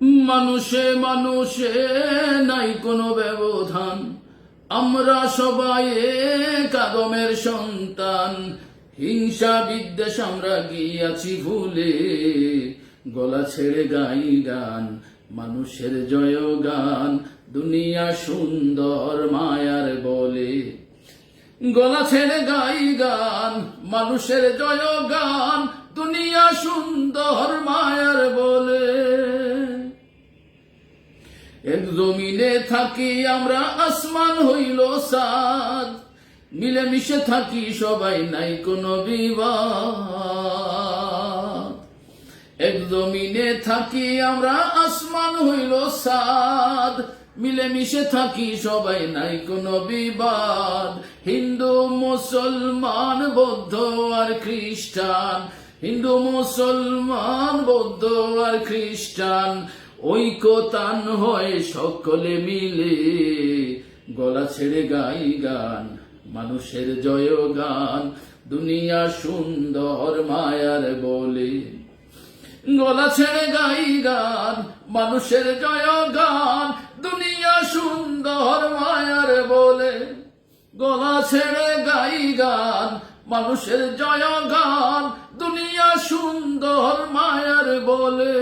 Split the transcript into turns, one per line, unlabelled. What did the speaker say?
মানুষে মানুষে নাই কোনো ব্যবধান। আমরা সবাই কাদমের সন্তান। হিংসা বিদ্বেষ আমরা গিয়াছি ভুলে। গলা ছেড়ে গাই গান, মানুষের জয় গান, দুনিয়া সুন্দর মায়ার বলে। গলা ছেড়ে গাই গান, মানুষের জয় গান, দুনিয়া সুন্দর এক জমিনে থাকি আমরা আসমান হইল সাদ। মিলেমিশে থাকি সবাই, নাই কোনো বিবাদ। এক জমিনে থাকি আমরা আসমান হইল সাদ। মিলেমিশে থাকি সবাই, নাই কোনো বিবাদ। হিন্দু, মুসলমান, বৌদ্ধ আর খ্রিস্টান। হিন্দু, মুসলমান, বৌদ্ধ আর খ্রিস্টান। ঐকতান হয় সকলে মিলে। গলা ছেড়ে গাই গান, মানুষের জয় গান, দুনিয়া সুন্দর মায়ার বলে। গলা ছেড়ে গাই গান, মানুষের জয় গান, দুনিয়া সুন্দর মায়ার বলে। গলা ছেড়ে গাই গান, মানুষের জয় গান, দুনিয়া সুন্দর মায়ার বলে।